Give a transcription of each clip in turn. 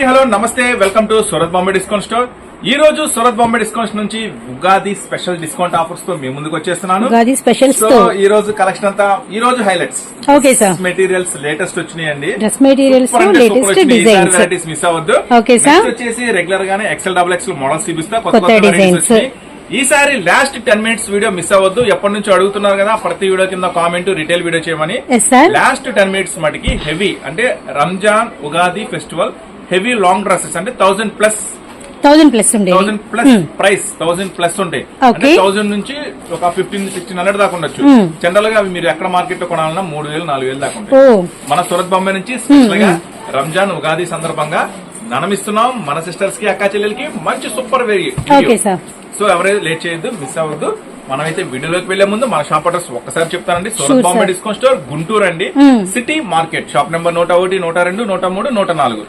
Hi hello namaste welcome to Surat Bombay discount store. ఈ రోజు Surat Bombay discount నుంచి Ugadi special discount ఆఫర్స్తో మీ ముందుకు వచ్చేస్తున్నాను. ఉగాది స్పెషల్స్ సో ఈ రోజు కలెక్షన్ అంతా ఈ రోజు highlights. Okay sir. Materials latest వచ్చినాయండి. Dress materials latest designs varieties miss అవ్వద్దు. sir. Next వచ్చేసి రెగ్యులర్ గానే ఎక్సెల్ డబుల్ ఎక్సెల్ మోడల్స్ చూపిస్తా. కొత్త. వచ్చినాయి. ఈసారి last ten minutes video miss అవ్వద్దు. ఎప్పటి నుంచి అడుగుతున్నారు కదా ప్రతి వీడియో కింద కామెంట్ రిటైల్ వీడియో చేయమని. సార్ లాస్ట్ టెన్ మినిట్స్ మటుకి హెవీ అంటే Ramzan Ugadi festival heavy long dresses అంటే థౌసండ్ ప్లస్. థౌసండ్ ప్లస్ ఉండేది thousand plus price thousand plus అంటే Okay. థౌసండ్ నుంచి ఒక ఫిఫ్టీన్ సిక్స్టీన్ హండ్రెడ్ దాకా ఉండొచ్చు. జనరల్గా అవి మీరు ఎక్కడ మార్కెట్లో కొనాలన్నా మూడు వేలు నాలుగు వేలు దాకా ఉంటాయి మన సూరత్ బాంబే నుంచి స్పెషల్గా రంజాన్ ఉగాది సందర్భంగా ననమిస్తున్నాం మన సిస్టర్స్కి అక్కా చెల్లెలకి మంచి సూపర్ వెరీ సో ఎవరైతే లేట్ చేయొద్దు మిస్ అవ్వద్దు. మనమైతే వీడియోలోకి వెళ్ళే ముందు మన షాప్ అడ్రస్ ఒక్కసారి చెప్తానండి. సూరత్ బాంబే. డిస్కౌంట్ స్టోర్ గుంటూరు అండి. సిటీ మార్కెట్ షాప్ నెంబర్ నూట ఒకటి నూట రెండు నూట మూడు నూట నాలుగు.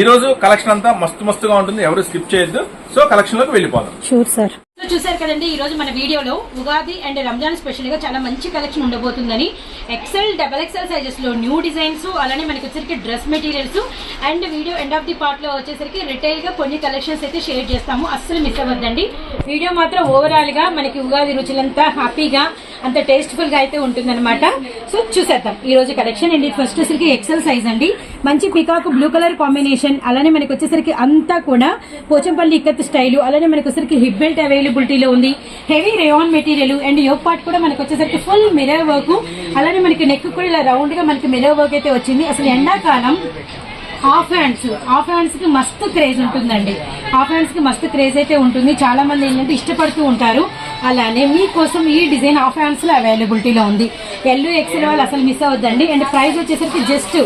ఈ రోజు కలెక్షన్ అంతా మస్తు మస్తుగా ఉంటుంది. ఎవరు స్కిప్ చేయొద్దు. సో కలెక్షన్లోకి వెళ్ళిపోదాం. Sure sir. చూసారు కదండి ఈరోజు మన వీడియోలో ఉగాది అండ్ రంజాన్ స్పెషల్గా చాలా మంచి కలెక్షన్ ఉండబోతుందని ఎక్సెల్ డబల్ ఎక్సెల్ సైజెస్లో న్యూ డిజైన్స్ అలానే మనకి వచ్చేసరికి dress materials and video end of the పార్ట్లో వచ్చేసరికి రిటైల్గా కొన్ని కలెక్షన్స్ అయితే షేర్ చేస్తాము. అస్సలు మిస్ అవ్వద్దండి. వీడియో మాత్రం ఓవరాల్గా మనకి ఉగాది రుచులంతా హ్యాపీగా అంత టేస్ట్ఫుల్గా అయితే ఉంటుందన్నమాట. సో చూసేద్దాం. ఈ రోజు కలెక్షన్ అండి. ఫస్ట్ వచ్చేసరికి ఎక్సెల్ సైజ్ అండి. మంచి పికాక్ బ్లూ కలర్ కాంబినేషన్ అలానే మనకి వచ్చేసరికి అంతా కూడా పోచంపల్లి ఇక్కత్ స్టైల్ అలానే మనకి వచ్చేసరికి హిప్ బెల్ట్ అవైలబిలిటీలో ఉంది. Heavy rayon material and yoke part కూడా మనకి వచ్చేసరికి ఫుల్ మిరర్ వర్క్ అలానే మనకి నెక్ కూడా ఇలా రౌండ్గా మనకి మిరర్ వర్క్ అయితే వచ్చింది. అసలు ఎండాకాలం హాఫ్ హ్యాండ్స్ హాఫ్ హ్యాండ్స్కి మస్తు క్రేజ్ ఉంటుందండి. హాఫ్ హ్యాండ్స్కి మస్తు క్రేజ్ అయితే ఉంటుంది. చాలా మంది ఏంటంటే ఇష్టపడుతూ ఉంటారు. అలానే మీకోసం ఈ డిజైన్ హాఫ్ హ్యాండ్స్లో అవైలబిలిటీలో ఉంది. ఎల్లు ఎక్సెల్ వాళ్ళు అసలు మిస్ అవ్వద్దండి. అండ్ ప్రైస్ వచ్చేసరికి జస్ట్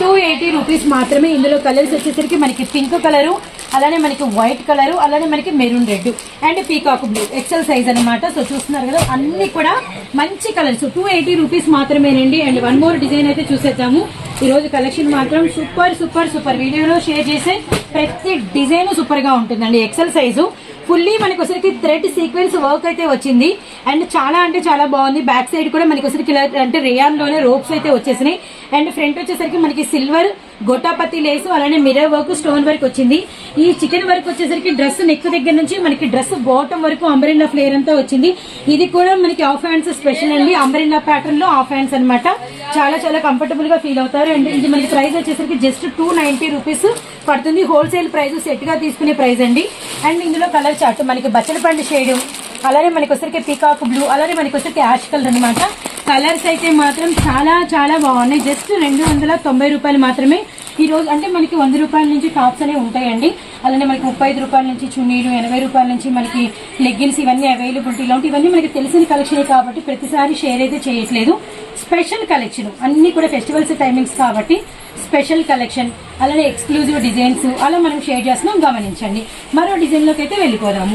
టూ ఎయిటీ రూపీస్ మాత్రమే ఇందులో కలర్స్ వచ్చేసరికి మనకి పింక్ కలరు అలానే మనకి వైట్ కలర్ అలానే మనకి maroon red and peacock blue XL size అన్నమాట. సో చూస్తున్నారు కదా అన్ని కూడా మంచి కలర్స్ టూ ఎయిటీ రూపీస్ మాత్రమేనండి. అండ్ వన్ మోర్ డిజైన్ అయితే చూసేద్దాము. ఈ రోజు కలెక్షన్ మాత్రం సూపర్ సూపర్ సూపర్ వీడియోలో షేర్ చేసే ప్రతి డిజైన్ సూపర్గా ఉంటుందండి ఎక్సెల్ సైజు ఫుల్లీ మనకి వచ్చరికి థ్రెడ్ సీక్వెన్స్ వర్క్ అయితే వచ్చింది. అండ్ చాలా అంటే చాలా బాగుంది. బ్యాక్ సైడ్ కూడా మనకి వచ్చరికి అంటే రేయాన్లోనే రోప్స్ అయితే వచ్చేసినాయి. అండ్ ఫ్రంట్ వచ్చేసరికి మనకి సిల్వర్ గొట్టాపత్తి లేసు అలానే మిర్రర్ వర్క్ స్టోన్ వర్క్ వచ్చింది. ఈ చికెన్ వర్క్ వచ్చేసరికి డ్రెస్ నెక్ దగ్గర నుంచి మనకి డ్రెస్ బాటమ్ వరకు అంబరిల్లా ఫ్లేర్ అంతా వచ్చింది. ఇది కూడా మనకి ఆఫ్ హ్యాండ్స్ స్పెషల్ అండి. అంబరిల్లా ప్యాటర్న్లో ఆఫ్ హ్యాండ్స్ అన్నమాట. చాలా చాలా కంఫర్టబుల్గా ఫీల్ అవుతారు. అండ్ ఇది మనకి ప్రైస్ వచ్చేసరికి జస్ట్ టూ నైన్టీ రూపీస్ పడుతుంది. హోల్సేల్ ప్రైస్ సెట్గా తీసుకునే ప్రైస్ అండి. అండ్ ఇందులో కలర్ చార్ట్ మనకి బచ్చల పండు షేడ్ అలానే మనకి వచ్చరికి పీకాక్ బ్లూ అలానే మనకి వచ్చరికి యాష్ కలర్ అనమాట కలర్స్ అయితే మాత్రం చాలా చాలా బాగున్నాయి. జస్ట్ రెండు వందల తొంభై రూపాయలు మాత్రమే. ఈ రోజు అంటే మనకి వంద రూపాయల నుంచి టాప్స్ అనేవి ఉంటాయండి. అలానే మనకి ముప్పై ఐదు రూపాయల నుంచి చున్నీలు ఎనభై రూపాయల నుంచి మనకి లెగ్గిన్స్ ఇవన్నీ అవైలబిలిటీ ఇలాంటివన్నీ ఇవన్నీ మనకి తెలిసిన కలెక్షన్ కాబట్టి ప్రతిసారి షేర్ అయితే చేయట్లేదు. Special collection. అన్ని కూడా ఫెస్టివల్స్ టైమింగ్స్ కాబట్టి స్పెషల్ కలెక్షన్ అలానే ఎక్స్క్లూజివ్ డిజైన్స్ అలా మనం షేర్ చేస్తున్నాం. గమనించండి. మరో డిజైన్లోకి అయితే వెళ్ళిపోదాము.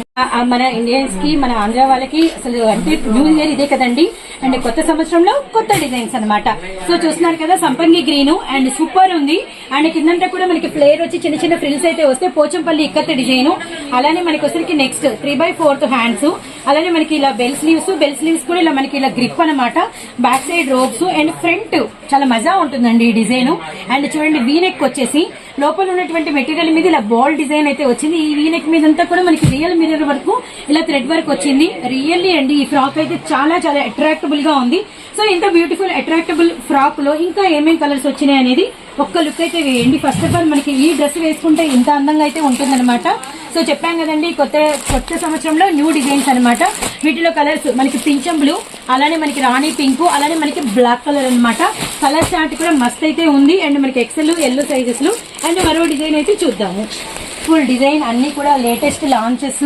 మన ఇండియన్స్కి మన ఆంధ్ర వాళ్ళకి అసలు అంటే న్యూ ఇయర్ ఇదే కదండి. అండ్ కొత్త సంవత్సరంలో కొత్త డిజైన్స్ అనమాట సో చూస్తున్నారు కదా సంపంగి గ్రీన్ అండ్ సూపర్ ఉంది. అండ్ కిందంతా కూడా మనకి ఫ్లేర్ వచ్చి చిన్న చిన్న ఫ్రిల్స్ అయితే వస్తే పోచంపల్లి ఇక్కత్త డిజైన్. అలానే మనకి వచ్చరికి next three by fourth hands. అలానే మనకి ఇలా బెల్ స్లీవ్స్ బెల్ స్లీవ్స్ కూడా ఇలా మనకి ఇలా గ్రిప్ అన్నమాట. Back side ropes and front చాలా మజా ఉంటుందండి ఈ డిజైన్ అండ్ చూడండి వీనెక్ వచ్చేసి లోపల ఉన్నటువంటి మెటీరియల్ మీద ఇలా బాల్ డిజైన్ అయితే వచ్చింది. ఈ వీనెక్ మీద అంతా కూడా మనకి రియల్ మిర్రర్ వరకు ఇలా థ్రెడ్ వర్క్ వచ్చింది. రియల్లీ అండి ఈ ఫ్రాక్ అయితే చాలా చాలా అట్రాక్టబుల్గా ఉంది. సో ఇంత బ్యూటిఫుల్ అట్రాక్టబుల్ ఫ్రాక్లో ఇంకా ఏమేం కలర్స్ వచ్చినాయి అనేది ఒక్క లుక్ అయితే వేయండి. ఫస్ట్ ఆఫ్ ఆల్ మనకి ఈ డ్రెస్ వేసుకుంటే ఇంత అందంగా అయితే ఉంటుందన్నమాట. సో చెప్పాం కదండి కొత్త కొత్త సంవత్సరంలో న్యూ డిజైన్స్ అన్నమాట. వీటిలో కలర్స్ మనకి పింఛం బ్లూ అలానే మనకి రాణి పింక్ అలానే మనకి బ్లాక్ కలర్ అన్నమాట. కలర్ చార్ట్ కూడా మస్త్ అయితే ఉంది. అండ్ మనకి ఎక్సెల్ ఎల్లో సైజెస్ అండ్ మరో డిజైన్ అయితే చూద్దాము. ఫుల్ డిజైన్ అన్ని కూడా లేటెస్ట్ లాంచెస్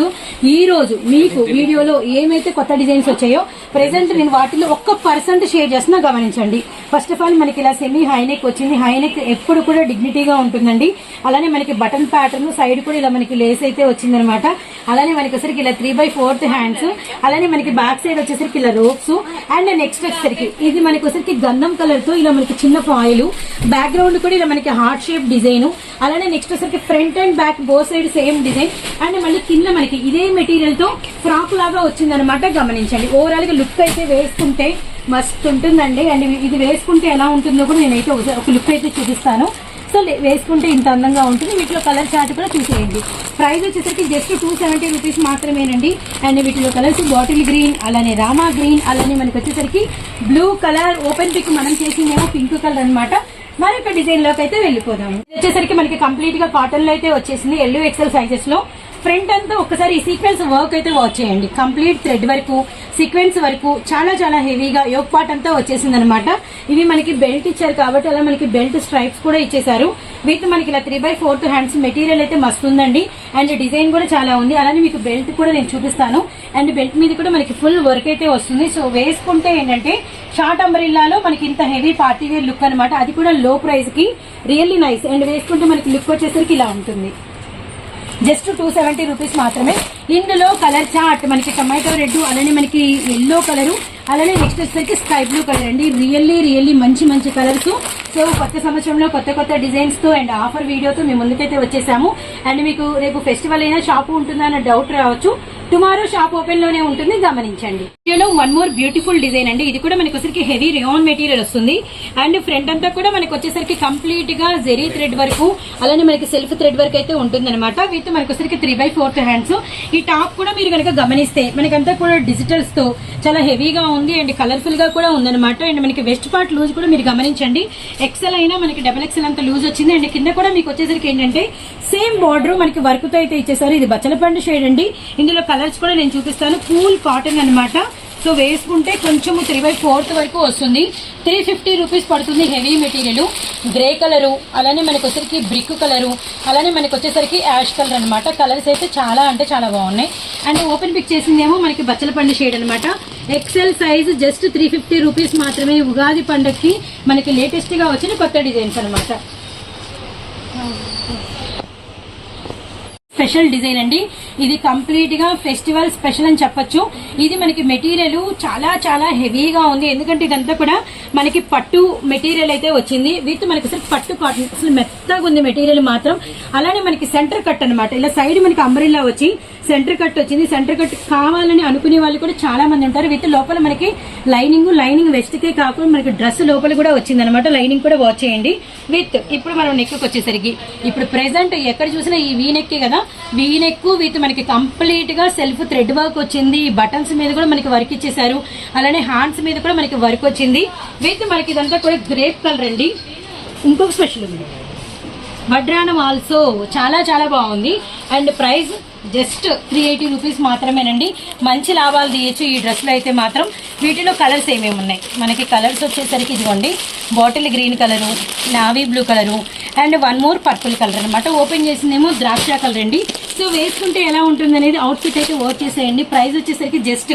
ఈ రోజు మీకు వీడియోలో ఏమైతే కొత్త డిజైన్స్ వచ్చాయో ప్రెసెంట్ నేను వాటిలో ఒక్క పర్సెంట్ షేర్ చేస్తున్నా గమనించండి. ఫస్ట్ ఆఫ్ ఆల్ మనకి ఇలా సెమీ హైనెక్ వచ్చింది. హైనెక్ ఎప్పుడు కూడా డిగ్నిటీగా ఉంటుందండి. అలానే మనకి బటన్ ప్యాటర్న్ సైడ్ కూడా ఇలా మనకి లేస్ అయితే వచ్చిందనమాట. అలానే మనకి వచ్చరికి ఇలా త్రీ బై ఫోర్త్ హ్యాండ్స్ అలానే మనకి బ్యాక్ సైడ్ వచ్చేసరికి ఇలా రోప్స్ అండ్ నెక్స్ట్ వచ్చేసరికి ఇది మనకి వచ్చరికి గంధం కలర్తో ఇలా మనకి చిన్న ఫాయిల్ బ్యాక్గ్రౌండ్ కూడా ఇలా మనకి హార్ట్ షేప్ డిజైన్ అలానే నెక్స్ట్ వచ్చేసరికి front and back bow side same design and మళ్ళీ కింద మనకి ఇదే మెటీరియల్తో ఫ్రాక్ లాగా వచ్చిందనమాట గమనించండి. ఓవరాల్గా లుక్ అయితే వేసుకుంటే మస్తు ఉంటుందండి. అండ్ ఇది వేసుకుంటే ఎలా ఉంటుందో కూడా నేనైతే ఒక లుక్ అయితే చూపిస్తాను. సో వేసుకుంటే ఇంత అందంగా ఉంటుంది. వీటిలో కలర్ చార్ట్ కూడా చూసేయండి. ప్రైస్ వచ్చేసరికి జస్ట్ టూ సెవెంటీ రూపీస్ మాత్రమేనండి. అండ్ వీటిలో కలర్స్ బాటిల్ గ్రీన్ అలానే రామా గ్రీన్ అలానే మనకి వచ్చేసరికి బ్లూ కలర్ ఓపెన్ పిక్ మనం చేసిందేమో పింక్ కలర్ అనమాట మరొక డిజైన్లోకి అయితే వెళ్ళిపోదాం. వచ్చేసరికి మనకి కంప్లీట్గా కాటన్లో అయితే వచ్చేసింది. Yellow XL సైజెస్లో. ఫ్రంట్ అంతా ఒకసారి ఈ సీక్వెన్స్ వర్క్ అయితే వాచ్ చేయండి. కంప్లీట్ థ్రెడ్ వరకు సీక్వెన్స్ వరకు చాలా చాలా హెవీగా యోగ్ పార్ట్ అంతా వచ్చేసింది అనమాట ఇవి మనకి బెల్ట్ ఇచ్చారు కాబట్టి అలా మనకి బెల్ట్ స్ట్రైప్స్ కూడా ఇచ్చేసారు విత్ మనకి ఇలా three by fourth hands material అయితే మస్తు ఉందండి. అండ్ డిజైన్ కూడా చాలా ఉంది. అలానే మీకు బెల్ట్ కూడా నేను చూపిస్తాను. అండ్ బెల్ట్ మీద కూడా మనకి ఫుల్ వర్క్ అయితే వస్తుంది. సో వేసుకుంటే ఏంటంటే షార్ట్ అంబ్రిల్లాలో మనకి ఇంత హెవీ పార్టీ వేర్ లుక్ అనమాట అది కూడా లో ప్రైస్కి రియల్లీ నైస్ అండ్ వేసుకుంటే మనకి లుక్ వచ్చేసరికి ఇలా ఉంటుంది. జస్ట్ టూ సెవెంటీ రూపీస్ మాత్రమే. ఇందులో కలర్ చార్ట్ మనకి టమాటో రెడ్ అలానే మనకి ఎల్లో కలరు అలానే నెక్స్ట్ వచ్చేసరికి స్కై బ్లూ కలర్ అండి. రియల్లీ రియల్లీ మంచి మంచి కలర్స్ సో కొత్త సంవత్సరంలో కొత్త కొత్త డిజైన్స్తో అండ్ ఆఫర్ వీడియోతో మేము ముందుకైతే వచ్చేసాము. అండ్ మీకు రేపు ఫెస్టివల్ అయినా షాపు ఉంటుందా అన్న డౌట్ రావచ్చు. టుమారో షాప్ ఓపెన్లోనే ఉంటుంది. గమనించండి. వీడియోలో వన్ మోర్ బ్యూటిఫుల్ డిజైన్ అండి. ఇది కూడా మనకి వచ్చేసరికి హెవీ రియాన్ మెటీరియల్ వస్తుంది. అండ్ ఫ్రంట్ అంతా కూడా మనకి వచ్చేసరికి కంప్లీట్గా జెరీ థ్రెడ్ వరకు అలానే మనకి సెల్ఫ్ థ్రెడ్ వరకు అయితే ఉంటుంది అనమాట విత్ మనకి వచ్చేసరికి త్రీ బై ఫోర్త్ హ్యాండ్స్ ఈ టాప్ కూడా మీరు కనుక గమనిస్తే మనకంతా కూడా డిజిటల్స్తో చాలా హెవీగా ఉంది అండ్ కలర్ఫుల్గా కూడా ఉందన్నమాట. అండ్ మనకి వెస్ట్ పార్ట్ లూజ్ కూడా మీరు గమనించండి. ఎక్సెల్ అయినా మనకి డబల్ ఎక్సెల్ అంత లూజ్ వచ్చింది. అండ్ కింద కూడా మీకు వచ్చేసరికి ఏంటంటే సేమ్ బార్డర్ మనకి వర్క్తో అయితే ఇచ్చేసారు ఇది బచ్చలపండు షేడ్ అండి. ఇందులో కలర్స్ కూడా నేను చూపిస్తాను. కూల్ కాటన్ అన్నమాట. సో వేసుకుంటే కొంచెము త్రీ బై ఫోర్త్ వరకు వస్తుంది. త్రీ ఫిఫ్టీ రూపీస్ పడుతుంది హెవీ మెటీరియల్ గ్రే కలరు అలానే మనకు వచ్చేసరికి బ్రిక్ కలరు అలానే మనకు వచ్చేసరికి యాష్ కలర్ అనమాట కలర్స్ అయితే చాలా అంటే చాలా బాగున్నాయి. అండ్ ఓపెన్ పిక్ చేసిందేమో మనకి బచ్చలపండు షేడ్ అనమాట XL size just three fifty rupees మాత్రమే ఉగాది పండగకి మనకి లేటెస్ట్గా వచ్చిన కొత్త డిజైన్స్ అనమాట స్పెషల్ డిజైన్ అండి. ఇది కంప్లీట్గా ఫెస్టివల్ స్పెషల్ అని చెప్పొచ్చు. ఇది మనకి మెటీరియల్ చాలా చాలా హెవీగా ఉంది. ఎందుకంటే ఇదంతా కూడా మనకి పట్టు మెటీరియల్ అయితే వచ్చింది. విత్ మనకి అసలు పట్టు కాటన్ అసలు మెత్తగా ఉంది మెటీరియల్ మాత్రం. అలానే మనకి సెంటర్ కట్ అన్నమాట. ఇలా సైడ్ మనకి అంబ్రిల్లా వచ్చి సెంటర్ కట్ వచ్చింది. సెంటర్ కట్ కావాలని అనుకునే వాళ్ళు కూడా చాలా మంది ఉంటారు. విత్ లోపల మనకి లైనింగ్ లైనింగ్ వెస్ట్ కే కాకుండా మనకి డ్రెస్ లోపల కూడా వచ్చింది అనమాట లైనింగ్ కూడా వాచ్ చేయండి. విత్ ఇప్పుడు మనం నెక్కి వచ్చేసరికి ఇప్పుడు ప్రెసెంట్ ఎక్కడ చూసినా ఈ వీ నెక్కే కదా. వీ నెక్ విత్ మనకి కంప్లీట్గా సెల్ఫ్ థ్రెడ్ వర్క్ వచ్చింది. బటన్స్ మీద కూడా మనకి వర్క్ ఇచ్చేసారు అలానే హ్యాండ్స్ మీద కూడా మనకి వర్క్ వచ్చింది. విత్ మనకి ఇదంతా కూడా గ్రేప్ కలర్ అండి. ఇంకొక స్పెషల్ ఉంది. వడ్రానం ఆల్సో చాలా చాలా బాగుంది. And price just three eighty rupees మాత్రమేనండి. మంచి లాభాలు తీయచ్చు ఈ డ్రెస్లో అయితే మాత్రం. వీటిలో కలర్స్ ఏమేమి ఉన్నాయి? మనకి కలర్స్ వచ్చేసరికి ఇదిగోండి. Bottle green colour navy blue colour and one more purple colour అనమాట ఓపెన్ చేసిందేమో ద్రాక్ష కలర్ అండి. సో వేసుకుంటే ఎలా ఉంటుంది అనేది అవుట్ఫిట్ అయితే వర్క్ చేసేయండి. ప్రైస్ వచ్చేసరికి జస్ట్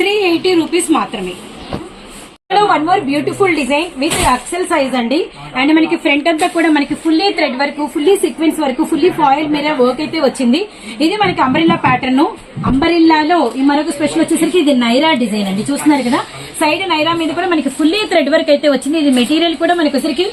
త్రీ ఎయిటీ రూపీస్ మాత్రమే. One more beautiful design with XL size అండి. అండ్ మనకి ఫ్రంట్ అంతా కూడా మనకి ఫుల్లీ థ్రెడ్ వరకు ఫుల్లీ సీక్వెన్స్ వరకు ఫుల్లీ ఫాయిల్ మీద వర్క్ అయితే వచ్చింది. ఇది మనకి అంబరిల్లా ప్యాటర్న్ అంబరిల్లాలో ఈ మరొక స్పెషల్ వచ్చేసరికి ఇది నైరా డిజైన్ అండి. చూస్తున్నారు కదా? సైడ్ నైరా మీద కూడా మనకి ఫుల్లీ థ్రెడ్ వర్క్ అయితే వచ్చింది. ఇది మెటీరియల్ కూడా మనకి వచ్చరికి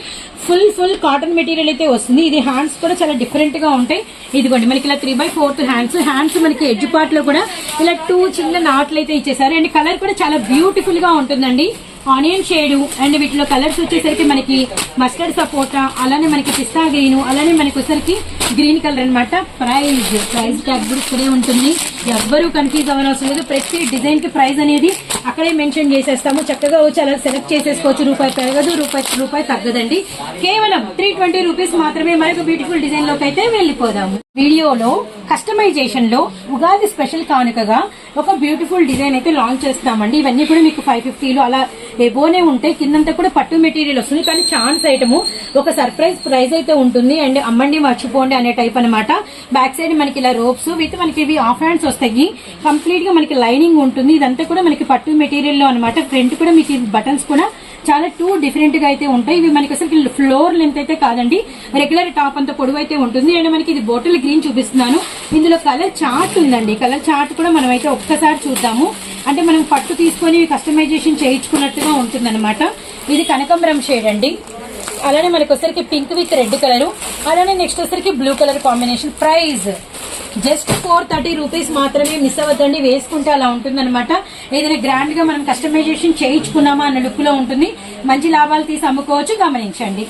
ఫుల్ ఫుల్ కాటన్ మెటీరియల్ అయితే వస్తుంది. ఇది హ్యాండ్స్ కూడా చాలా డిఫరెంట్గా ఉంటాయి. ఇదిగోండి మనకి ఇలా three by fourth hands hands మనకి ఎడ్జ్ పార్ట్లో కూడా ఇలా టూ చిన్న నాట్లు అయితే ఇచ్చేసారు. అండ్ కలర్ కూడా చాలా బ్యూటిఫుల్గా ఉంటుందండి. ఆనియన్ షేడ్ అండ్ వీటిలో కలర్స్ వచ్చేసరికి మనకి మస్టర్డ్ సపోటా అలానే మనకి పిస్తా గ్రీన్ అలానే మనకి వచ్చేసరికి గ్రీన్ కలర్ అనమాట ప్రైజ్ ప్రైజ్ ట్యాగ్ కూడా ఇక్కడే ఉంటుంది. ఎవ్వరూ కన్ఫ్యూజ్ అవ్వనవసరం లేదు. ప్రతి డిజైన్కి ప్రైస్ అనేది అక్కడే మెన్షన్ చేసేస్తాము. చక్కగా వచ్చి అలా సెలెక్ట్ చేసేసుకోవచ్చు. రూపాయి పెరగదు రూపాయి రూపాయి తగ్గదండి. కేవలం త్రీ ట్వంటీ రూపీస్ మాత్రమే మరొక బ్యూటిఫుల్ డిజైన్లోకి అయితే వెళ్ళిపోదాము. వీడియోలో కస్టమైజేషన్లో ఉగాది స్పెషల్ కానుకగా ఒక బ్యూటిఫుల్ డిజైన్ అయితే లాంచ్ చేస్తామండి. ఇవన్నీ కూడా మీకు ఫైవ్ ఫిఫ్టీలో అలా ఎబోనే ఉంటే కిందంతా కూడా పట్టు మెటీరియల్ వస్తుంది. కానీ ఛాన్స్ ఐటమ్ ఒక సర్ప్రైజ్ ప్రైస్ అయితే ఉంటుంది. అండ్ అమ్మండి మర్చిపోండి. అనే టైప్ అన్నమాట. బ్యాక్ సైడ్ మనకి ఇలా రోప్స్ విత్ మనకి ఇవి ఆఫ్ హ్యాండ్స్ వస్తాయి. కంప్లీట్గా మనకి లైనింగ్ ఉంటుంది. ఇదంతా కూడా మనకి పట్టు మెటీరియల్లో అనమాట ఫ్రంట్ కూడా మీకు బటన్స్ కూడా చాలా టూ డిఫరెంట్గా అయితే ఉంటాయి. ఇవి మనకి అసలు ఫ్లోర్ లెంత్ అయితే కాదండి. రెగ్యులర్ టాప్ అంత పొడవు అయితే ఉంటుంది. అండ్ మనకి ఇది బాటిల్ గ్రీన్ చూపిస్తున్నాను. ఇందులో కలర్ చార్ట్ ఉందండి. కలర్ చార్ట్ కూడా మనం అయితే ఒక్కసారి చూద్దాము. అంటే మనం పట్టు తీసుకొని కస్టమైజేషన్ చేయించుకున్నట్టుగా ఉంటుంది ఇది కనకంబరం షేడ్ అండి. అలానే మనకి వచ్చరికి పింక్ విత్ రెడ్ కలర్ అలానే నెక్స్ట్ వచ్చరికి blue colour combination price just four thirty rupees మాత్రమే మిస్ అవ్వద్దండి వేసుకుంటే అలా ఉంటుంది అనమాట ఏదైనా గ్రాండ్గా మనం కస్టమైజేషన్ చేయించుకున్నామా అన్న లుక్లో ఉంటుంది. మంచి లాభాలు తీసి అమ్ముకోవచ్చు గమనించండి.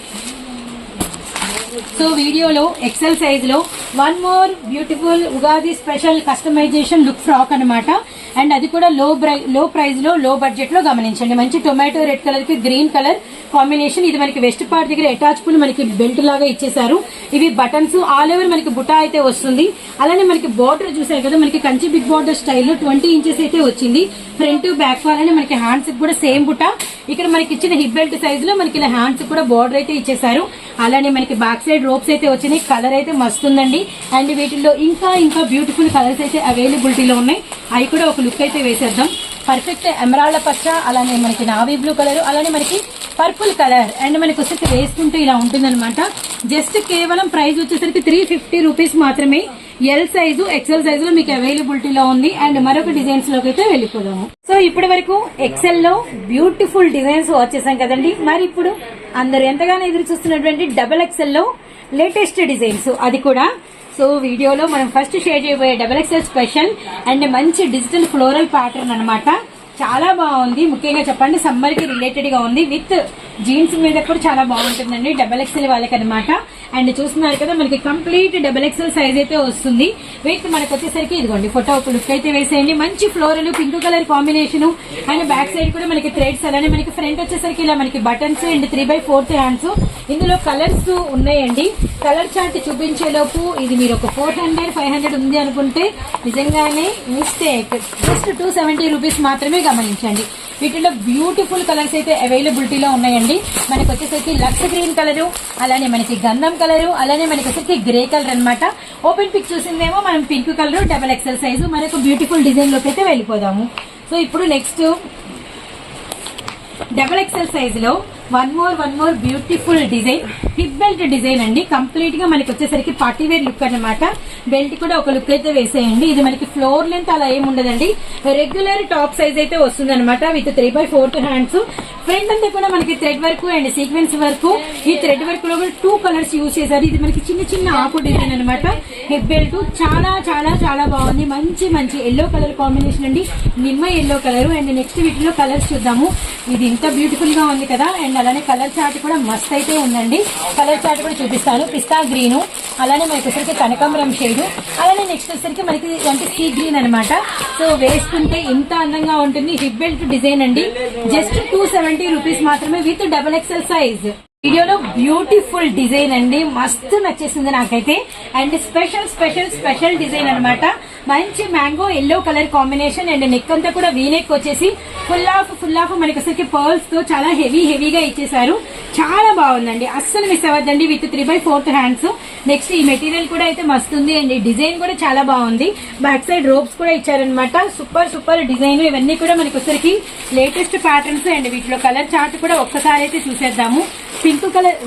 సో వీడియోలో ఎక్సెల్ సైజ్లో one more beautiful Ugadi special customisation look frock అన్నమాట. అండ్ అది కూడా లో లో ప్రైస్లో లో బడ్జెట్లో గమనించండి. మంచి టొమాటో రెడ్ కలర్కి గ్రీన్ కలర్ కాంబినేషన్ ఇది మనకి వెస్ట్ పార్ట్ దగ్గర అటాచ్బుల్ మనకి బెల్ట్ లాగా ఇచ్చేసారు ఇవి బటన్స్ ఆల్ ఓవర్ మనకి బుటా అయితే వస్తుంది. అలానే మనకి బార్డర్ చూసారు కదా మనకి కంచి బిగ్ బార్డర్ స్టైల్లో ట్వంటీ ఇంచెస్ అయితే వచ్చింది. ఫ్రంట్ బ్యాక్ అలానే మనకి హ్యాండ్స్ కూడా సేమ్ బుటా. ఇక్కడ మనకి ఇచ్చిన హిప్ బెల్ట్ సైజ్లో మనకి ఇలా హ్యాండ్స్ కూడా బార్డర్ అయితే ఇచ్చేసారు అలానే మనకి బ్యాక్ సైడ్ రోప్స్ అయితే వచ్చినాయి. కలర్ అయితే మస్తుందండి. అండ్ వీటిల్లో ఇంకా ఇంకా బ్యూటిఫుల్ కలర్స్ అయితే అవైలబిలిటీలో ఉన్నాయి. అవి కూడా ఒక లుక్ అయితే వేసేద్దాం. పర్ఫెక్ట్ ఎమరాల్డ్ పచ్చ అలానే మనకి నావీ బ్లూ కలర్ అలానే మనకి పర్పుల్ కలర్. అండ్ మనకి వచ్చేసి వేసుకుంటే ఇలా ఉంటుందన్నమాట. జస్ట్ కేవలం ప్రైస్ వచ్చేసరికి త్రీ ఫిఫ్టీ రూపీస్ మాత్రమే. ఎల్ సైజు ఎక్సెల్ సైజు లో మీకు అవైలబిలిటీలో ఉంది. అండ్ మరొక డిజైన్స్లోకి అయితే వెళ్ళిపోదాము. సో ఇప్పటి వరకు ఎక్సెల్లో బ్యూటిఫుల్ డిజైన్స్ వచ్చేసాం కదండి. మరి ఇప్పుడు అందరు ఎంతగానో ఎదురు చూస్తున్నటువంటి డబల్ ఎక్సెల్లో లేటెస్ట్ డిజైన్స్ అది కూడా సో వీడియోలో మనం ఫస్ట్ షేర్ చేయబోయే డబల్ ఎక్సెల్ స్పెషల్ అండ్ మంచి డిజిటల్ ఫ్లోరల్ ప్యాటర్న్ అన్నమాట. చాలా బాగుంది. ముఖ్యంగా చెప్పండి సమ్మర్కి రిలేటెడ్గా ఉంది. విత్ జీన్స్ మీద కూడా చాలా బాగుంటుందండి. డబల్ ఎక్సెల్ వాళ్ళకి అనమాట అండ్ చూస్తున్నారు కదా మనకి కంప్లీట్ డబల్ ఎక్సెల్ సైజ్ అయితే వస్తుంది. విత్ మనకు వచ్చేసరికి ఇదిగోండి ఫోటో లుక్ అయితే వేసేయండి. మంచి floral pink colour combination and back side కూడా మనకి థ్రెడ్స్ అలానే మనకి ఫ్రంట్ వచ్చేసరికి ఇలా మనకి buttons and three by fourth hands ఇందులో కలర్స్ ఉన్నాయండి. కలర్ చార్ట్ చూపించే లోపు ఇది మీరు ఒక ఫోర్ హండ్రెడ్ ఫైవ్ హండ్రెడ్ ఉంది అనుకుంటే నిజంగానే mistake just two seventy rupees మాత్రమే గమనించండి. వీటిలో బ్యూటిఫుల్ కలర్స్ అయితే అవైలబిలిటీలో ఉన్నాయండి. మనకి వచ్చేసరికి లక్స్ గ్రీన్ కలరు అలానే మనకి గంధం కలరు అలానే మనకి వచ్చేసరికి గ్రే కలర్ అన్నమాట. ఓపెన్ పిక్ చూసిందేమో మనం pink colour double XL size మనకు బ్యూటిఫుల్ డిజైన్లోకి అయితే వెళ్ళిపోదాము. సో ఇప్పుడు నెక్స్ట్ డబల్ ఎక్సెల్ సైజ్లో one more one more beautiful design hip belt design అండి. కంప్లీట్గా మనకి వచ్చేసరికి పార్టీ వేర్ లుక్ అన్నమాట. బెల్ట్ కూడా ఒక లుక్ అయితే వేసేయండి. ఇది మనకి ఫ్లోర్ లెంత్ అలా ఏమి ఉండదండి. రెగ్యులర్ టాప్ సైజ్ అయితే వస్తుంది అనమాట with three by fourth hands front అంతా కూడా మనకి thread work and sequence work ఈ థ్రెడ్ వర్క్లో కూడా టూ కలర్స్ యూజ్ చేశారు. ఇది మనకి చిన్న చిన్న ఆకు డిజైన్ అనమాట హిప్ బెల్ట్ చాలా చాలా చాలా బాగుంది. మంచి మంచి ఎల్లో కలర్ కాంబినేషన్ అండి. నిమ్మ ఎల్లో కలర్ అండ్ నెక్స్ట్ వీటిలో కలర్స్ చూద్దాము. ఇది ఇంత బ్యూటిఫుల్గా ఉంది కదా. అండ్ అలానే కలర్ చార్ట్ కూడా మస్త్ అయితే ఉందండి. కలర్ చార్ట్ కూడా చూపిస్తాను. పిస్తా గ్రీన్. అలానే మనకి వచ్చరికి కనకాంబరం షేడు. అలానే నెక్స్ట్ వచ్చరికి మనకి అంటే సీ గ్రీన్ అనమాట సో వేసుకుంటే ఎంత అందంగా ఉంటుంది. హిప్ బెల్ట్ డిజైన్ అండి. జస్ట్ టూ సెవెంటీ రూపీస్ మాత్రమే విత్ డబల్ ఎక్సెల్ సైజ్ వీడియోలో బ్యూటిఫుల్ డిజైన్ అండి. మస్తు నచ్చేసింది నాకైతే. And special special special design అనమాట మంచి mango yellow colour combination and neck అంతా కూడా వీనెక్ వచ్చేసి ఫుల్ ఆఫ్ ఫుల్ ఆఫ్ మనకి వచ్చేసరికి పర్ల్స్తో చాలా హెవీ హెవీగా ఇచ్చేసారు చాలా బాగుందండి. అస్సలు miss అవ్వద్దండి with three by fourth hands next ఈ మెటీరియల్ కూడా అయితే మస్తుంది అండి. డిజైన్ కూడా చాలా బాగుంది. బ్యాక్ సైడ్ రోప్స్ కూడా ఇచ్చారనమాట సూపర్ సూపర్ డిజైన్ ఇవన్నీ కూడా మనకి వచ్చరికి లేటెస్ట్ ప్యాటర్న్స్ అండ్. వీటిలో కలర్ చార్ట్ కూడా ఒక్కసారి అయితే చూసేద్దాము. పింక్ కలర్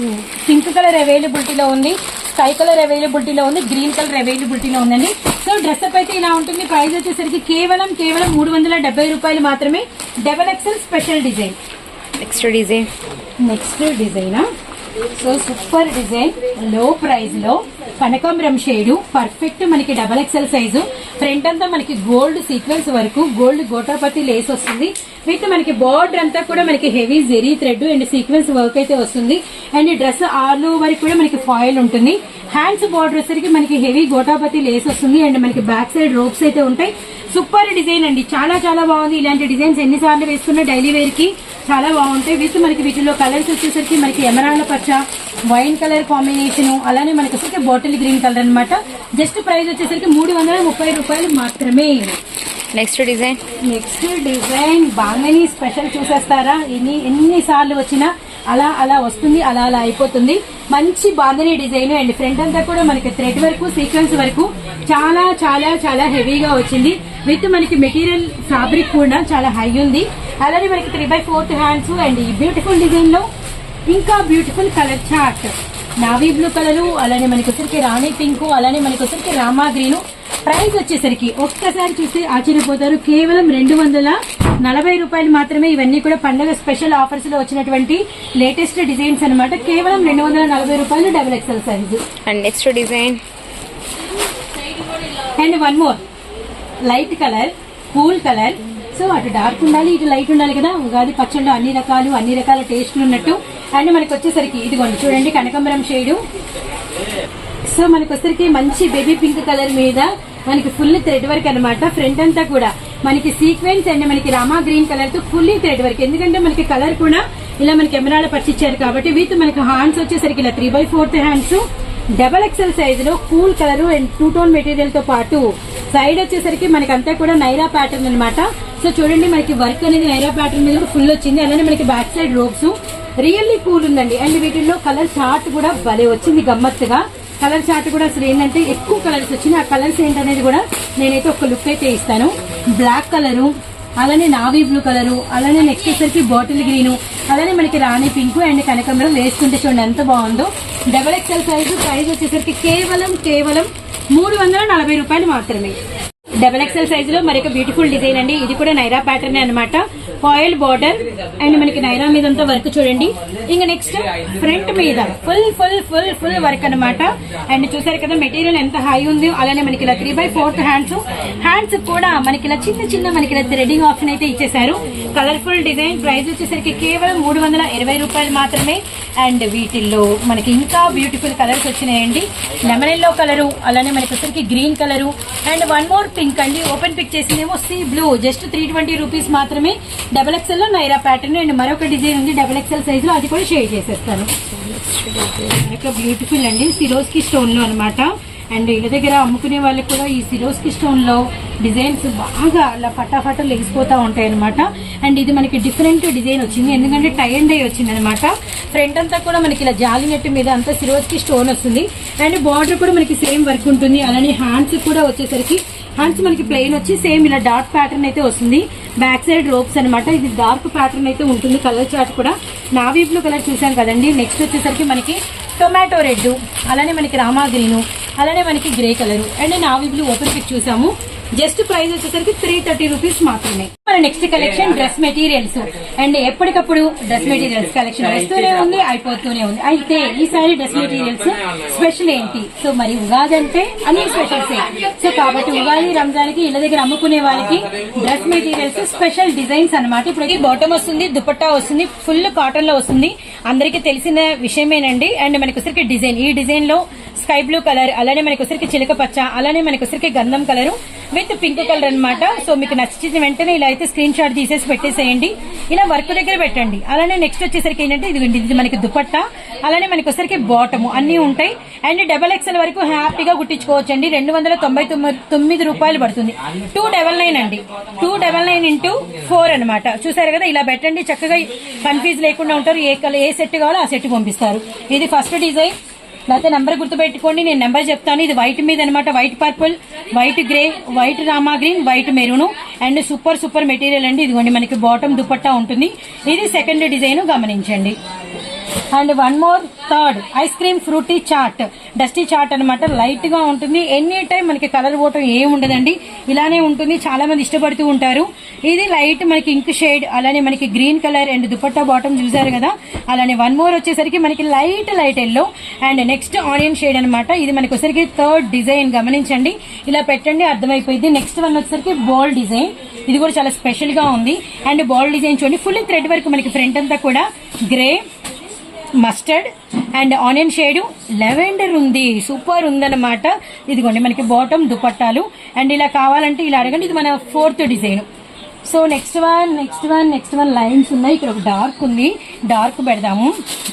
పింక్ కలర్ అవైలబిలిటీలో ఉంది. స్కై కలర్ అవైలబిలిటీలో ఉంది గ్రీన్ కలర్ అవైలబిలిటీలో ఉందండి. సో డ్రెస్అప్ అయితే ఇలా ఉంటుంది. ప్రైస్ వచ్చేసరికి కేవలం కేవలం మూడు వందల డెబ్బై రూపాయలు మాత్రమే. Double XL special design. Next design. Next design? So super డిజైన్లో ప్రైస్లో. కనకాంబరం షేడు పర్ఫెక్ట్ మనకి డబల్ ఎక్సెల్ సైజు ఫ్రంట్ అంతా మనకి గోల్డ్ సీక్వెన్స్ వరకు గోల్డ్ గోటాపతి లేస్ వస్తుంది. విత్ మనకి బార్డర్ అంతా కూడా మనకి heavy zari thread and sequence work అయితే వస్తుంది. అండ్ డ్రెస్ ఆల్ ఓవర్ కూడా మనకి ఫాయిల్ ఉంటుంది. హ్యాండ్స్ బార్డర్ వచ్చేసరికి మనకి హెవీ గోటాపతి లేస్ వస్తుంది. అండ్ మనకి బ్యాక్ సైడ్ రోప్స్ అయితే ఉంటాయి. సూపర్ డిజైన్ అండి. చాలా చాలా బాగుంది. ఇలాంటి డిజైన్స్ ఎన్నిసార్లు వేసుకున్నా డైలీ వేర్కి. చాలా బాగుంటాయి. విత్ మనకి వీటిలో కలర్స్ వచ్చేసరికి మనకి ఎమరాల్డ్ పచ్చ వైన్ కలర్ కాంబినేషన్ అలానే మనకి వచ్చేసరికి బాటిల్ గ్రీన్ కలర్ అన్నమాట. జస్ట్ ప్రైస్ వచ్చేసరికి మూడు వందల ముప్పై రూపాయలు మాత్రమే. నెక్స్ట్ డిజైన్ నెక్స్ట్ డిజైన్ బాగానే స్పెషల్ చూసేస్తారా? ఎన్ని ఎన్నిసార్లు వచ్చినా అలా అలా వస్తుంది అలా అలా అయిపోతుంది. మంచి బాందని డిజైన్ అండ్. ఫ్రంట్ అంతా కూడా మనకి థ్రెడ్ వరకు సీక్వెన్స్ వరకు చాలా చాలా చాలా హెవీగా వచ్చింది. విత్ మనకి మెటీరియల్ ఫ్యాబ్రిక్ కూడా చాలా హై ఉంది. అలానే మనకి three by fourth hands and ఈ బ్యూటిఫుల్ డిజైన్లో ఇంకా beautiful colour chart navy blue colour అలానే మనకి వచ్చరికి రాణి పింక్ అలానే మనకి వచ్చరికి రామా గ్రీను ప్రైస్ వచ్చేసరికి ఒక్కసారి చూస్తే ఆశ్చర్యపోతారు. కేవలం రెండు వందల నలభై రూపాయలు మాత్రమే ఇవన్నీ కూడా పండగ స్పెషల్ ఆఫర్స్లో వచ్చినటువంటి లేటెస్ట్ డిజైన్స్ అన్నమాట. కేవలం రెండు వందల నలభై రూపాయలు double XL size. And next design. And one more. Light colour cool colour. So అటు డార్క్ ఉండాలి ఇటు లైట్ ఉండాలి కదా. ఉగాది పచ్చళ్ళు అన్ని రకాలు అన్ని రకాల టేస్ట్లు ఉన్నట్టు. అండ్ మనకి వచ్చేసరికి ఇదిగోండి చూడండి కనకాంబరం షేడు. సో మనకి వచ్చరికి మంచి బేబీ పింక్ కలర్ మీద మనకి ఫుల్ థ్రెడ్ వర్క్ అన్నమాట ఫ్రంట్ అంతా కూడా. మనకి సీక్వెన్స్ అండ్ మనకి రామా గ్రీన్ కలర్తో ఫుల్లీ థ్రెడ్ వర్క్ ఎందుకంటే మనకి కలర్ కూడా ఇలా మనకి ఎమరాడ పచ్చిచ్చారు కాబట్టి విత్ మనకి హ్యాండ్స్ వచ్చేసరికి ఇలా three by fourth hands double XL సైజ్లో cool colour and two tone మెటీరియల్తో పాటు సైడ్ వచ్చేసరికి మనకి అంతా కూడా నైరా ప్యాటర్న్ అనమాట సో చూడండి మనకి వర్క్ అనేది నైరా ప్యాటర్న్ మీద ఫుల్ వచ్చింది. అలానే మనకి back side ropes really cool ఉందండి. అండ్ వీటిల్లో కలర్ చార్ట్ కూడా భలే వచ్చింది గమ్మత్తుగా. కలర్ చార్ట్ కూడా అసలు ఏంటంటే ఎక్కువ కలర్స్ వచ్చినాయి ఆ కలర్స్ ఏంటనేది కూడా నేనైతే ఒక లుక్ అయితే ఇస్తాను. బ్లాక్ కలరు అలానే నావీ బ్లూ కలరు అలానే నెక్స్ట్ వచ్చేసరికి బాటిల్ గ్రీన్ అలానే మనకి రాణి పింక్ అండ్ కనకంబరం వేసుకుంటే చూడండి ఎంత బాగుందో. డబల్ ఎక్స్ఎల్ సైజు ప్రైస్ వచ్చేసరికి కేవలం కేవలం మూడు వందల నలభై రూపాయలు మాత్రమే. డబల్ ఎక్స్ఎల్ సైజులో మరొక బ్యూటిఫుల్ డిజైన్ అండి. ఇది కూడా నైరా ప్యాటర్న్ అనమాట ఫాయిల్ బార్డర్ అండ్ మనకి నైరా మీద అంతా వర్క్ చూడండి. ఇంకా నెక్స్ట్ ఫ్రంట్ మీద full full full full work అన్నమాట. అండ్ చూసారు కదా మెటీరియల్ ఎంత హై ఉంది. అలానే మనకి ఇలా three by fourth hands hands కూడా మనకి ఇలా చిన్న చిన్న మనకి ఇలా థ్రెడింగ్ ఆప్షన్ అయితే ఇచ్చేసారు కలర్ఫుల్ డిజైన్ ప్రైస్ వచ్చేసరికి కేవలం మూడు వందల ఇరవై రూపాయలు మాత్రమే. అండ్ వీటిల్లో మనకి ఇంకా బ్యూటిఫుల్ కలర్స్ వచ్చినాయండి. లెమన్ ఎల్లో కలరు అలానే మనకి వచ్చరికి green colour and one more pink అండి. Open pick చేసిందేమో sea blue just three twenty rupees మాత్రమే. డబల్ ఎక్స్ఎల్లో నైరా ప్యాటర్న్ అండ్ మరొక డిజైన్ ఉంది. డబల్ ఎక్స్ఎల్ సైజ్లో అది కూడా షేర్ చేసేస్తాను. బ్యూటిఫుల్ అండి. సిరోస్కి స్టోన్లో అనమాట అండ్ ఇళ్ళ దగ్గర అమ్ముకునే వాళ్ళకి కూడా ఈ సిరోస్కి స్టోన్లో డిజైన్స్ బాగా అలా ఫటాఫట లెగిసిపోతా ఉంటాయి అనమాట అండ్ ఇది మనకి డిఫరెంట్ డిజైన్ వచ్చింది. ఎందుకంటే టై అండ్ డై వచ్చింది అనమాట ఫ్రంట్ అంతా కూడా మనకి ఇలా జాలి నెట్ మీద అంతా సిరోస్కి స్టోన్ వస్తుంది. అండ్ బార్డర్ కూడా మనకి సేమ్ వర్క్ ఉంటుంది. అలానే హ్యాండ్స్ కూడా వచ్చేసరికి హ్యాండ్స్ మనకి ప్లెయిన్ వచ్చి సేమ్ ఇలా డాట్ ప్యాటర్న్ అయితే వస్తుంది. బ్యాక్ సైడ్ రోప్స్ అన్నమాట. ఇది డార్క్ ప్యాటర్న్ అయితే ఉంటుంది. కలర్ చార్ట్ కూడా నావీ బ్లూ కలర్ చూసాం కదండి. నెక్స్ట్ వచ్చేసరికి మనకి టొమాటో రెడ్ అలానే మనకి రామా గ్రీను అలానే మనకి grey colour. And navy blue open pick చూసాము. జస్ట్ ప్రైస్ వచ్చేసరికి త్రీ థర్టీ రూపీస్ మాత్రమే. Next collection dress materials and ఎప్పటికప్పుడు డ్రెస్ మెటీరియల్స్ కలెక్షన్ వస్తూనే ఉంది అయిపోతూనే ఉంది. అయితే ఈసారి డ్రెస్ మెటీరియల్స్ స్పెషల్ ఏంటి? సో మరి ఉగాది అంటే అన్ని స్పెషల్స్ సో కాబట్టి ఉగాది రంజాన్కి ఇళ్ళ దగ్గర అమ్ముకునే వాళ్ళకి డ్రెస్ మెటీరియల్స్ స్పెషల్ డిజైన్స్ అన్నమాట. ఇప్పుడు బాటమ్ వస్తుంది దుపట్టా వస్తుంది ఫుల్ కాటన్లో వస్తుంది. అందరికీ తెలిసిన విషయమేనండి. అండ్ మనకి వచ్చరికి డిజైన్. ఈ డిజైన్లో స్కై బ్లూ కలర్ అలానే మనకి వచ్చరికి చిలక పచ్చ అలానే మనకి వచ్చరికి గంధం కలర్ విత్ పింక్ కలర్ అన్నమాట. సో మీకు నచ్చిన వెంటనే ఇలా అయితే స్క్రీన్ షాట్ తీసేసి పెట్టేసేయండి. ఇలా వర్క్ దగ్గర పెట్టండి. అలానే నెక్స్ట్ వచ్చేసరికి ఏంటంటే ఇది ఇది మనకి దుపట్టా. అలానే మనకి వచ్చేసరికి బాటము అన్ని ఉంటాయి. అండ్ డబల్ ఎక్స్ఎల్ వరకు హ్యాపీగా కుట్టించుకోవచ్చండి. రెండు వందల తొంభై తొమ్మిది తొమ్మిది రూపాయలు పడుతుంది. టూ డబల్ నైన్ అండి. Two double nine into four అనమాట చూసారు కదా ఇలా పెట్టండి. చక్కగా కన్ఫ్యూజ్ లేకుండా ఉంటారు. ఏ ఏ సెట్ కావాలో ఆ సెట్ పంపిస్తారు. ఇది ఫస్ట్ డిజైన్ లేకపోతే నెంబర్ గుర్తుపెట్టుకోండి నేను నెంబర్ చెప్తాను. ఇది వైట్ మీద అనమాట white purple white grey white rama green white maroon. And super super material అండి. ఇదిగోండి మనకి బాటమ్ దుపట్టా ఉంటుంది. ఇది సెకండ్ డిజైన్ గమనించండి. And one more third ice cream fruity chat. Dusty chat అనమాట లైట్గా ఉంటుంది. ఎనీ టైం మనకి కలర్ పోవటం ఏముండదండి ఉండదండి. ఇలానే ఉంటుంది. చాలా మంది ఇష్టపడుతూ ఉంటారు. ఇది లైట్ మనకి ఇంక్ షేడ్ అలానే మనకి green colour and dupatta bottom చూసారు కదా. అలానే వన్ మోర్ వచ్చేసరికి మనకి light light yellow and next onion shade అనమాట ఇది మనకి వచ్చేసరికి థర్డ్ డిజైన్. గమనించండి. ఇలా పెట్టండి అర్థమైపోయింది. నెక్స్ట్ వన్ వచ్చేసరికి బాల్ డిజైన్. ఇది కూడా చాలా స్పెషల్గా ఉంది. అండ్ బాల్ డిజైన్ చూడండి. ఫుల్ థ్రెడ్ వరకు మనకి ఫ్రంట్ అంతా కూడా. Grey mustard and onion shade lavender ఉంది సూపర్ ఉందన్నమాట. ఇదిగోండి మనకి బాటమ్ దుపట్టాలు. అండ్ ఇలా కావాలంటే ఇలా అడగండి ఇది మన fourth design so next one next one next one lines ఉన్నాయి. ఇక్కడ ఒక డార్క్ ఉంది. డార్క్ పెడదాము.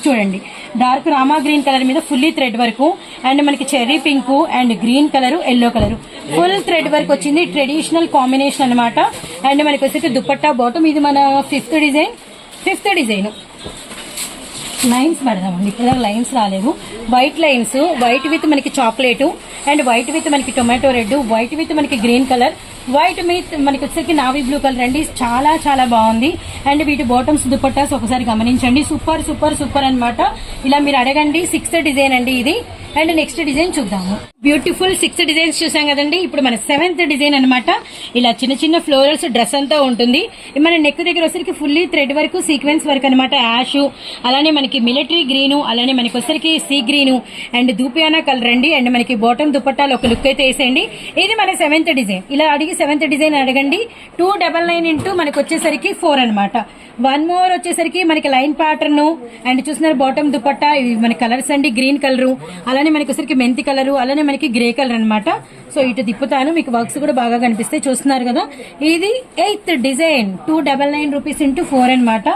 చూడండి. డార్క్ రామా గ్రీన్ కలర్ మీద ఫుల్లీ థ్రెడ్ వర్క్ అండ్ మనకి cherry pink and green colour yellow colour full thread work వచ్చింది. ట్రెడిషనల్ కాంబినేషన్ అన్నమాట. అండ్ మనకి వచ్చేసి దుపట్టా బాటమ్ ఇది మన fifth design fifth design lines పెడదామండి. ఇక్కడ లైన్స్ రాలేవు వైట్ లైన్స్ వైట్ విత్ మనకి చాక్లెట్ అండ్ వైట్ విత్ మనకి టొమాటో రెడ్ వైట్ విత్ మనకి గ్రీన్ కలర్ వైట్ విత్ మనకి వచ్చేసరికి నావీ బ్లూ కలర్ అండి చాలా చాలా బాగుంది. అండ్ వీటి బాటమ్స్ దుపట్టాస్ ఒకసారి గమనించండి. సూపర్ సూపర్ సూపర్ అన్నమాట. ఇలా మీరు అడగండి. సిక్స్త్ డిజైన్ అండి ఇది. అండ్ నెక్స్ట్ డిజైన్ చూద్దాము. బ్యూటిఫుల్ సిక్స్ డిజైన్స్ చూసాం కదండి. ఇప్పుడు మన సెవెంత్ డిజైన్ అన్నమాట. ఇలా చిన్న చిన్న ఫ్లోరల్స్ డ్రెస్ అంతా ఉంటుంది. మన నెక్ దగ్గర వచ్చరికి fully thread work sequence work అనమాట యాష్ అలానే మనకి మిలిటరీ గ్రీను అలానే మనకి వచ్చరికి సీ గ్రీను అండ్ దూపియానా కలర్ అండి. అండ్ మనకి బాటమ్ దుపట్టాలు ఒక లుక్ అయితే వేసేయండి. ఇది మన సెవెంత్ డిజైన్. ఇలా అడిగి సెవెంత్ డిజైన్ అడగండి. టూ డబల్ నైన్ ఇంటూ మనకి వచ్చేసరికి ఫోర్ అన్నమాట. వన్ మోర్ వచ్చేసరికి మనకి లైన్ ప్యాటర్న్ అండ్ చూస్తున్నారు బాటమ్ దుపట్టా ఇవి మన కలర్స్ అండి గ్రీన్ కలర్ అలానే మనకి వచ్చరికి మెంతి కలర్ అలానే మనకి గ్రే కలర్ అన్నమాట. సో ఇటు తిప్పుతాను. మీకు వర్క్స్ కూడా బాగా కనిపిస్తాయి. చూస్తున్నారు కదా. ఇది eighth design. Two double nine rupees into four అనమాట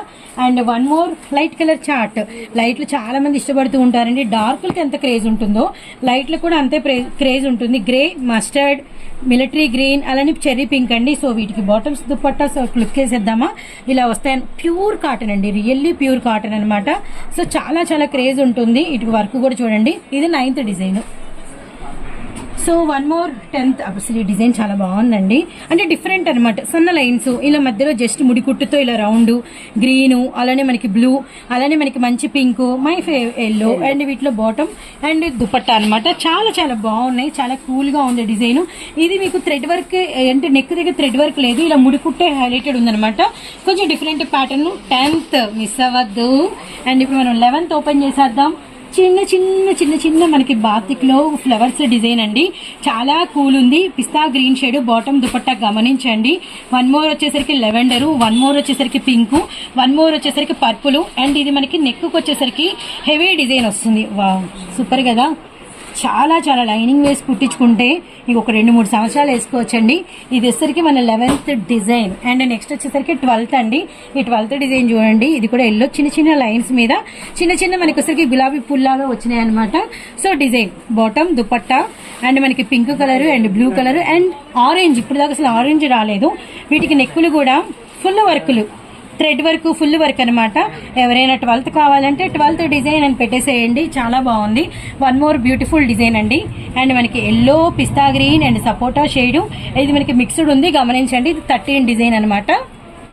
and one more light colour chart. లైట్లు చాలా మంది ఇష్టపడుతూ ఉంటారండి. డార్క్లకి ఎంత క్రేజ్ ఉంటుందో లైట్లు కూడా అంతే క్రేజ్ ఉంటుంది. గ్రే మస్టర్డ్ మిలిటరీ గ్రీన్ అలానే చెర్రీ పింక్ అండి. సో వీటికి బాటమ్స్ దుప్పట్టా సో క్లిక్ చేసేద్దామా. ఇలా వస్తాయి ప్యూర్ కాటన్ అండి. రియల్లీ ప్యూర్ కాటన్ అనమాట సో చాలా చాలా క్రేజ్ ఉంటుంది. ఇటు వర్క్ కూడా చూడండి. ఇది ninth design. So one more tenth అసలు ఈ డిజైన్ చాలా బాగుందండి. అంటే డిఫరెంట్ అనమాట సన్న లైన్స్ ఇలా మధ్యలో జస్ట్ ముడి కుట్టుతో ఇలా రౌండ్ గ్రీను అలానే మనకి బ్లూ అలానే మనకి మంచి పింక్ మై ఫే ఎల్లో అండ్ వీటిలో బాటమ్ అండ్ దుపట్టా అన్నమాట. చాలా చాలా బాగున్నాయి. చాలా కూల్గా ఉంది డిజైన్ ఇది మీకు థ్రెడ్ వర్క్ అంటే నెక్ దగ్గర థ్రెడ్ వర్క్ లేదు. ఇలా ముడి కుట్టే హైలైటెడ్ ఉందన్నమాట. కొంచెం డిఫరెంట్ ప్యాటర్న్ టెన్త్ మిస్ అవ్వద్దు. అండ్ ఇప్పుడు మనం లెవెన్త్ ఓపెన్ చేసేద్దాం. చిన్న చిన్న చిన్న చిన్న మనకి బాతిక్లో ఫ్లవర్స్ డిజైన్ అండి. చాలా కూల్ ఉంది. Pista green shade bottom dupatta గమనించండి. వన్ మోర్ వచ్చేసరికి లెవెండర్ వన్ మోర్ వచ్చేసరికి పింక్ వన్ మోర్ వచ్చేసరికి పర్పుల్ అండ్ ఇది మనకి నెక్కు వచ్చేసరికి హెవీ డిజైన్ వస్తుంది. వా సూపర్ కదా? చాలా చాలా లైనింగ్ వేసి కుట్టించుకుంటే ఇంక ఒక రెండు మూడు సంవత్సరాలు వేసుకోవచ్చండి. ఇది వచ్చేసరికి మన లెవెన్త్ డిజైన్ అండ్ నెక్స్ట్ వచ్చేసరికి ట్వెల్త్ అండి. ఈ ట్వెల్త్ డిజైన్ చూడండి. ఇది కూడా ఎల్లో చిన్న చిన్న లైన్స్ మీద. చిన్న చిన్న మనకి వచ్చేసరికి గులాబీ పుల్లాగా వచ్చినాయి అనమాట so design bottom dupatta. And మనకి pink colour and blue colour and orange ఇప్పుడు దాకా అసలు ఆరెంజ్ రాలేదు. వీటికి నెక్కులు కూడా ఫుల్ వర్కులు థ్రెడ్ వర్క్ ఫుల్ వర్క్ అనమాట ఎవరైనా ట్వెల్త్ కావాలంటే ట్వెల్త్ డిజైన్ అని పెట్టేసేయండి. చాలా బాగుంది. వన్ మోర్ బ్యూటిఫుల్ డిజైన్ అండి. అండ్ మనకి yellow pista green and sapota shade ఇది మనకి మిక్స్డ్ ఉంది. గమనించండి. ఇది థర్టీన్ డిజైన్ అనమాట